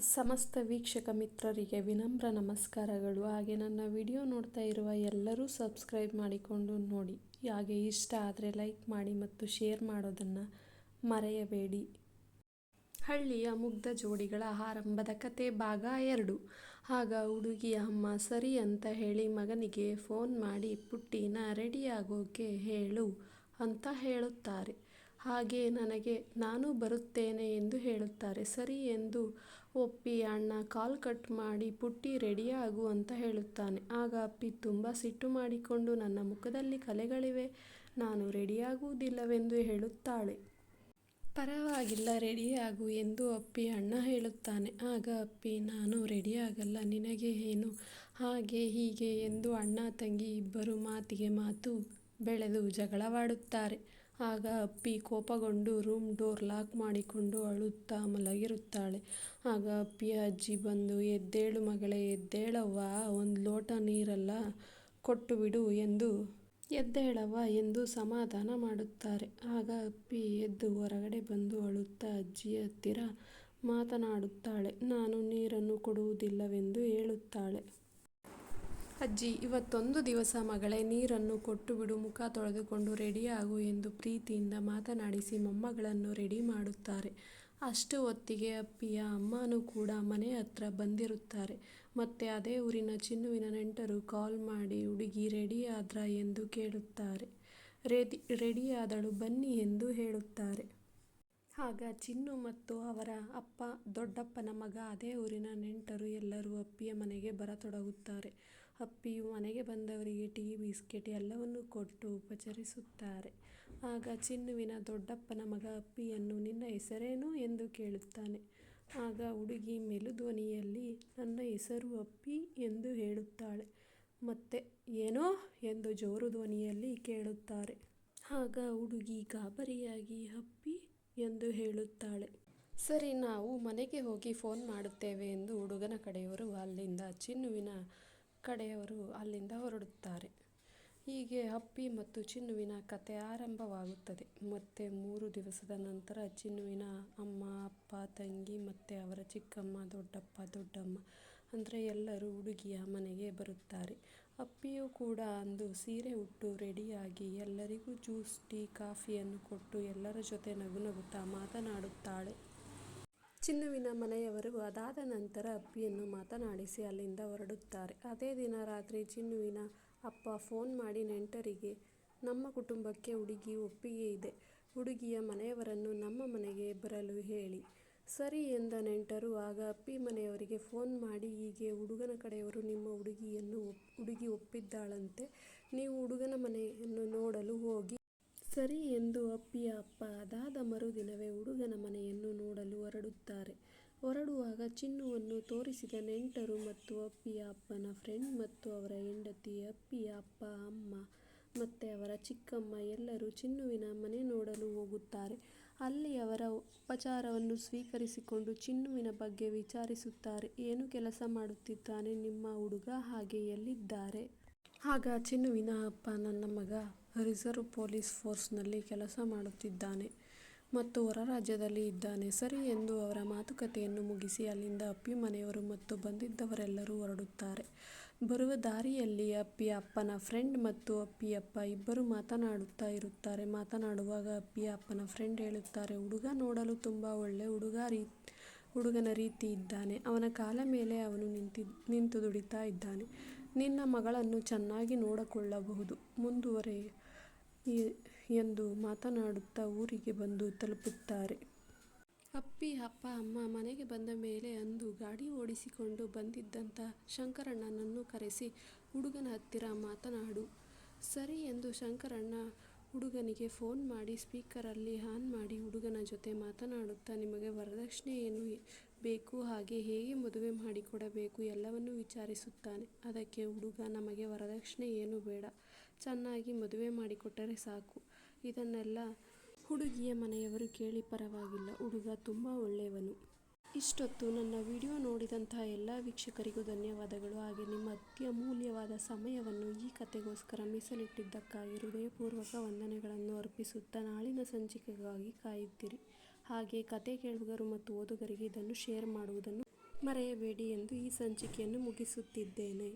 ಸಮಸ್ತ ವೀಕ್ಷಕ ಮಿತ್ರರಿಗೆ ವಿನಮ್ರ ನಮಸ್ಕಾರಗಳು. ಹಾಗೆ ನನ್ನ ವಿಡಿಯೋ ನೋಡ್ತಾ ಇರುವ ಎಲ್ಲರೂ ಸಬ್ಸ್ಕ್ರೈಬ್ ಮಾಡಿಕೊಂಡು ನೋಡಿ. ಹಾಗೆ ಇಷ್ಟ ಆದರೆ ಲೈಕ್ ಮಾಡಿ ಮತ್ತು ಶೇರ್ ಮಾಡೋದನ್ನು ಮರೆಯಬೇಡಿ. ಹಳ್ಳಿಯ ಮುಗ್ಧ ಜೋಡಿಗಳ ಆರಂಭದ ಕತೆ ಭಾಗ ಎರಡು. ಆಗ ಹುಡುಗಿಯ ಅಮ್ಮ, ಸರಿ ಅಂತ ಹೇಳಿ ಮಗನಿಗೆ ಫೋನ್ ಮಾಡಿ, ಪುಟ್ಟಿನ ರೆಡಿಯಾಗೋಕೆ ಹೇಳು ಅಂತ ಹೇಳುತ್ತಾರೆ. ಹಾಗೆ ನನಗೆ, ನಾನು ಬರುತ್ತೇನೆ ಎಂದು ಹೇಳುತ್ತಾರೆ. ಸರಿ ಎಂದು ಒಪ್ಪಿ ಅಣ್ಣ ಕಾಲ್ ಕಟ್ ಮಾಡಿ ಪುಟ್ಟಿ ರೆಡಿಯಾಗು ಅಂತ ಹೇಳುತ್ತಾನೆ. ಆಗ ಅಪ್ಪಿ ತುಂಬ ಸಿಟ್ಟು ಮಾಡಿಕೊಂಡು, ನನ್ನ ಮುಖದಲ್ಲಿ ಕಲೆಗಳಿವೆ, ನಾನು ರೆಡಿಯಾಗುವುದಿಲ್ಲವೆಂದು ಹೇಳುತ್ತಾಳೆ. ಪರವಾಗಿಲ್ಲ, ರೆಡಿಯಾಗು ಎಂದು ಅಪ್ಪಿ ಅಣ್ಣ ಹೇಳುತ್ತಾನೆ. ಆಗ ಅಪ್ಪಿ, ನಾನು ರೆಡಿಯಾಗಲ್ಲ, ನಿನಗೆ ಏನು? ಹಾಗೆ, ಹೀಗೆ ಎಂದು ಅಣ್ಣ, ತಂಗಿ ಇಬ್ಬರು ಮಾತಿಗೆ ಮಾತು ಬೆಳೆದು ಜಗಳವಾಡುತ್ತಾರೆ. ಆಗ ಅಪ್ಪಿ ಕೋಪಗೊಂಡು ರೂಮ್ ಡೋರ್ ಲಾಕ್ ಮಾಡಿಕೊಂಡು ಅಳುತ್ತಾ ಮಲಗಿರುತ್ತಾಳೆ. ಆಗ ಅಪ್ಪಿಯ ಅಜ್ಜಿ ಬಂದು, ಎದ್ದೇಳು ಮಗಳೇ, ಎದ್ದೇಳವ್ವ, ಒಂದು ಲೋಟ ನೀರಲ್ಲ ಕೊಟ್ಟು ಬಿಡು ಎಂದು ಎದ್ದೇಳವ್ವ ಎಂದು ಸಮಾಧಾನ ಮಾಡುತ್ತಾರೆ. ಆಗ ಅಪ್ಪಿ ಎದ್ದು ಹೊರಗಡೆ ಬಂದು ಅಳುತ್ತಾ ಅಜ್ಜಿಯ ಹತ್ತಿರ ಮಾತನಾಡುತ್ತಾಳೆ. ನಾನು ನೀರನ್ನು ಕೊಡುವುದಿಲ್ಲವೆಂದು ಹೇಳುತ್ತಾಳೆ. ಅಜ್ಜಿ, ಇವತ್ತೊಂದು ದಿವಸ ಮಗಳೇ, ನೀರನ್ನು ಕೊಟ್ಟು ಬಿಡು ಮುಖ ತೊಳೆದುಕೊಂಡು ರೆಡಿಯಾಗು ಎಂದು ಪ್ರೀತಿಯಿಂದ ಮಾತನಾಡಿಸಿ ಮೊಮ್ಮಗಳನ್ನು ರೆಡಿ ಮಾಡುತ್ತಾರೆ. ಅಷ್ಟು ಹೊತ್ತಿಗೆ ಅಪ್ಪಿಯ ಅಮ್ಮನೂ ಕೂಡ ಮನೆ ಹತ್ರ ಬಂದಿರುತ್ತಾರೆ. ಮತ್ತೆ ಅದೇ ಊರಿನ ಚಿನ್ನುವಿನ ನೆಂಟರು ಕಾಲ್ ಮಾಡಿ, ಹುಡುಗಿ ರೆಡಿಯಾದ್ರ ಎಂದು ಕೇಳುತ್ತಾರೆ. ರೆಡಿ ರೆಡಿಯಾದಳು ಬನ್ನಿ ಎಂದು ಹೇಳುತ್ತಾರೆ. ಆಗ ಚಿನ್ನು ಮತ್ತು ಅವರ ಅಪ್ಪ, ದೊಡ್ಡಪ್ಪನ ಮಗ, ಅದೇ ಊರಿನ ನೆಂಟರು ಎಲ್ಲರೂ ಅಪ್ಪಿಯ ಮನೆಗೆ ಬರತೊಡಗುತ್ತಾರೆ. ಅಪ್ಪಿಯು ಮನೆಗೆ ಬಂದವರಿಗೆ ಟೀ, ಬಿಸ್ಕೆಟ್ ಎಲ್ಲವನ್ನೂ ಕೊಟ್ಟು ಉಪಚರಿಸುತ್ತಾರೆ. ಆಗ ಚಿನ್ನುವಿನ ದೊಡ್ಡಪ್ಪನ ಮಗ ಅಪ್ಪಿಯನ್ನು, ನಿನ್ನ ಹೆಸರೇನು? ಎಂದು ಕೇಳುತ್ತಾನೆ. ಆಗ ಹುಡುಗಿ ಮೆಲುಧ್ವನಿಯಲ್ಲಿ ನನ್ನ ಹೆಸರು ಅಪ್ಪಿ ಎಂದು ಹೇಳುತ್ತಾಳೆ. ಮತ್ತೆ, ಏನೋ? ಎಂದು ಜೋರು ಧ್ವನಿಯಲ್ಲಿ ಕೇಳುತ್ತಾರೆ. ಆಗ ಹುಡುಗಿ ಗಾಬರಿಯಾಗಿ, ಅಪ್ಪಿ ಎಂದು ಹೇಳುತ್ತಾಳೆ. ಸರಿ, ನಾವು ಮನೆಗೆ ಹೋಗಿ ಫೋನ್ ಮಾಡುತ್ತೇವೆ ಎಂದು ಹುಡುಗನ ಕಡೆಯವರು ಅಲ್ಲಿಂದ ಚಿನ್ನುವಿನ ಕಡೆಯವರು ಅಲ್ಲಿಂದ ಹೊರಡುತ್ತಾರೆ. ಹೀಗೆ ಅಪ್ಪಿ ಮತ್ತು ಚಿನ್ನುವಿನ ಕತೆ ಆರಂಭವಾಗುತ್ತದೆ. ಮತ್ತೆ ಮೂರು ದಿವಸದ ನಂತರ ಚಿನ್ನುವಿನ ಅಮ್ಮ, ಅಪ್ಪ, ತಂಗಿ ಮತ್ತು ಅವರ ಚಿಕ್ಕಮ್ಮ, ದೊಡ್ಡಪ್ಪ, ದೊಡ್ಡಮ್ಮ ಅಂದರೆ ಎಲ್ಲರೂ ಹುಡುಗಿಯ ಮನೆಗೆ ಬರುತ್ತಾರೆ. ಅಪ್ಪಿಯೂ ಕೂಡ ಅಂದು ಸೀರೆ ಉಟ್ಟು ರೆಡಿಯಾಗಿ ಎಲ್ಲರಿಗೂ ಜ್ಯೂಸ್, ಟೀ, ಕಾಫಿಯನ್ನು ಕೊಟ್ಟು ಎಲ್ಲರ ಜೊತೆ ನಗು ನಗುತ್ತಾ ಮಾತನಾಡುತ್ತಾಳೆ. ಚಿನ್ನುವಿನ ಮನೆಯವರು ಅದಾದ ನಂತರ ಅಪ್ಪಿಯನ್ನು ಮಾತನಾಡಿಸಿ ಅಲ್ಲಿಂದ ಹೊರಡುತ್ತಾರೆ. ಅದೇ ದಿನ ರಾತ್ರಿ ಚಿನ್ನುವಿನ ಅಪ್ಪ ಫೋನ್ ಮಾಡಿ, ನೆಂಟರಿಗೆ, ನಮ್ಮ ಕುಟುಂಬಕ್ಕೆ ಹುಡುಗಿ ಒಪ್ಪಿಗೆ ಇದೆ. ಹುಡುಗಿಯ ಮನೆಯವರನ್ನು ನಮ್ಮ ಮನೆಗೆ ಬರಲು ಹೇಳಿ. ಸರಿ ಎಂದ ನೆಂಟರು, ಆಗ ಅಪ್ಪಿ ಮನೆಯವರಿಗೆ ಫೋನ್ ಮಾಡಿ, ಹೀಗೆ ಹುಡುಗನ ಕಡೆಯವರು ನಿಮ್ಮ ಹುಡುಗಿಯನ್ನು ಹುಡುಗಿ ಒಪ್ಪಿದ್ದಾಳಂತೆ. ನೀವು ಹುಡುಗನ ಮನೆಯನ್ನು ನೋಡಲು ಹೋಗಿ ಸರಿ ಎಂದು ಅಪ್ಪಿಯ ಅಪ್ಪ ಅದಾದ ಮರುದಿನವೇ ಹುಡುಗನ ಮನೆಯನ್ನು ನೋಡಲು ಹೊರಡುತ್ತಾರೆ. ಹೊರಡುವಾಗ ಚಿನ್ನುವನ್ನು ತೋರಿಸಿದ ನೆಂಟರು ಮತ್ತು ಅಪ್ಪಿಯ ಅಪ್ಪನ ಫ್ರೆಂಡ್ ಮತ್ತು ಅವರ ಹೆಂಡತಿ, ಅಪ್ಪಿಯ ಅಪ್ಪ, ಅಮ್ಮ ಮತ್ತು ಅವರ ಚಿಕ್ಕಮ್ಮ ಎಲ್ಲರೂ ಚಿನ್ನುವಿನ ಮನೆ ನೋಡಲು ಹೋಗುತ್ತಾರೆ. ಅಲ್ಲಿ ಅವರ ಉಪಚಾರವನ್ನು ಸ್ವೀಕರಿಸಿಕೊಂಡು ಚಿನ್ನುವಿನ ಬಗ್ಗೆ ವಿಚಾರಿಸುತ್ತಾರೆ. ಏನು ಕೆಲಸ ಮಾಡುತ್ತಿದ್ದಾನೆ ನಿಮ್ಮ ಹುಡುಗ? ಹಾಗೆ ಎಲ್ಲಿದ್ದಾರೆ? ಆಗ ಚಿನ್ನುವಿನ ಅಪ್ಪ, ನನ್ನ ಮಗ ರಿಸರ್ವ್ ಪೊಲೀಸ್ ಫೋರ್ಸ್ನಲ್ಲಿ ಕೆಲಸ ಮಾಡುತ್ತಿದ್ದಾನೆ ಮತ್ತು ಹೊರ ರಾಜ್ಯದಲ್ಲಿ ಇದ್ದಾನೆ. ಸರಿ ಎಂದು ಅವರ ಮಾತುಕತೆಯನ್ನು ಮುಗಿಸಿ ಅಲ್ಲಿಂದ ಅಪ್ಪಿ ಮನೆಯವರು ಮತ್ತು ಬಂದಿದ್ದವರೆಲ್ಲರೂ ಹೊರಡುತ್ತಾರೆ. ಬರುವ ದಾರಿಯಲ್ಲಿ ಅಪ್ಪಿ ಅಪ್ಪನ ಫ್ರೆಂಡ್ ಮತ್ತು ಅಪ್ಪಿಯಪ್ಪ ಇಬ್ಬರು ಮಾತನಾಡುತ್ತಾ ಇರುತ್ತಾರೆ. ಮಾತನಾಡುವಾಗ ಅಪ್ಪಿಯ ಅಪ್ಪನ ಫ್ರೆಂಡ್ ಹೇಳುತ್ತಾರೆ, ಹುಡುಗ ನೋಡಲು ತುಂಬ ಒಳ್ಳೆ ಹುಡುಗ ರೀ, ಹುಡುಗನ ರೀತಿ ಇದ್ದಾನೆ. ಅವನ ಕಾಲ ಮೇಲೆ ಅವನು ನಿಂತಿ, ನಿಂತು ದುಡಿತಾ ಇದ್ದಾನೆ. ನಿನ್ನ ಮಗಳನ್ನು ಚೆನ್ನಾಗಿ ನೋಡಿಕೊಳ್ಳಬಹುದು. ಮುಂದುವರೆ ಎಂದು ಮಾತನಾಡುತ್ತಾ ಊರಿಗೆ ಬಂದು ತಲುಪುತ್ತಾರೆ. ಅಪ್ಪಿ, ಅಪ್ಪ, ಅಮ್ಮ ಮನೆಗೆ ಬಂದ ಮೇಲೆ ಅಂದು ಗಾಡಿ ಓಡಿಸಿಕೊಂಡು ಬಂದಿದ್ದಂಥ ಶಂಕರಣ್ಣನನ್ನು ಕರೆಸಿ, ಹುಡುಗನ ಹತ್ತಿರ ಮಾತನಾಡು. ಸರಿ ಎಂದು ಶಂಕರಣ್ಣ ಹುಡುಗನಿಗೆ ಫೋನ್ ಮಾಡಿ ಸ್ಪೀಕರಲ್ಲಿ ಆನ್ ಮಾಡಿ ಹುಡುಗನ ಜೊತೆ ಮಾತನಾಡುತ್ತಾ, ನಿಮಗೆ ವರದಕ್ಷಿಣೆ ಏನು ಬೇಕು, ಹಾಗೆ ಹೇಗೆ ಮದುವೆ ಮಾಡಿಕೊಡಬೇಕು ಎಲ್ಲವನ್ನೂ ವಿಚಾರಿಸುತ್ತಾನೆ. ಅದಕ್ಕೆ ಹುಡುಗ, ನಮಗೆ ವರದಕ್ಷಿಣೆ ಏನು ಬೇಡ. ಚೆನ್ನಾಗಿ ಮದುವೆ ಮಾಡಿಕೊಟ್ಟರೆ ಸಾಕು. ಇದನ್ನೆಲ್ಲ ಹುಡುಗಿಯ ಮನೆಯವರು ಕೇಳಿ ಪರವಾಗಿಲ್ಲ. ಹುಡುಗ ತುಂಬ ಒಳ್ಳೆಯವನು. ಇಷ್ಟೊತ್ತು ನನ್ನ ವಿಡಿಯೋ ನೋಡಿದಂತಹ ಎಲ್ಲ ವೀಕ್ಷಕರಿಗೂ ಧನ್ಯವಾದಗಳು. ಹಾಗೆ ನಿಮ್ಮ ಅತ್ಯಮೂಲ್ಯವಾದ ಸಮಯವನ್ನು ಈ ಕತೆಗೋಸ್ಕರ ಮೀಸಲಿಟ್ಟಿದ್ದಕ್ಕಾಗಿ ಹೃದಯಪೂರ್ವಕ ವಂದನೆಗಳನ್ನು ಅರ್ಪಿಸುತ್ತಾ ನಾಳಿನ ಸಂಚಿಕೆಗಾಗಿ ಕಾಯುತ್ತಿರಿ. ಹಾಗೆ ಕತೆ ಕೇಳುಗರು ಮತ್ತು ಓದುಗರಿಗೆ ಇದನ್ನು ಶೇರ್ ಮಾಡುವುದನ್ನು ಮರೆಯಬೇಡಿ ಎಂದು ಈ ಸಂಚಿಕೆಯನ್ನು ಮುಗಿಸುತ್ತಿದ್ದೇನೆ.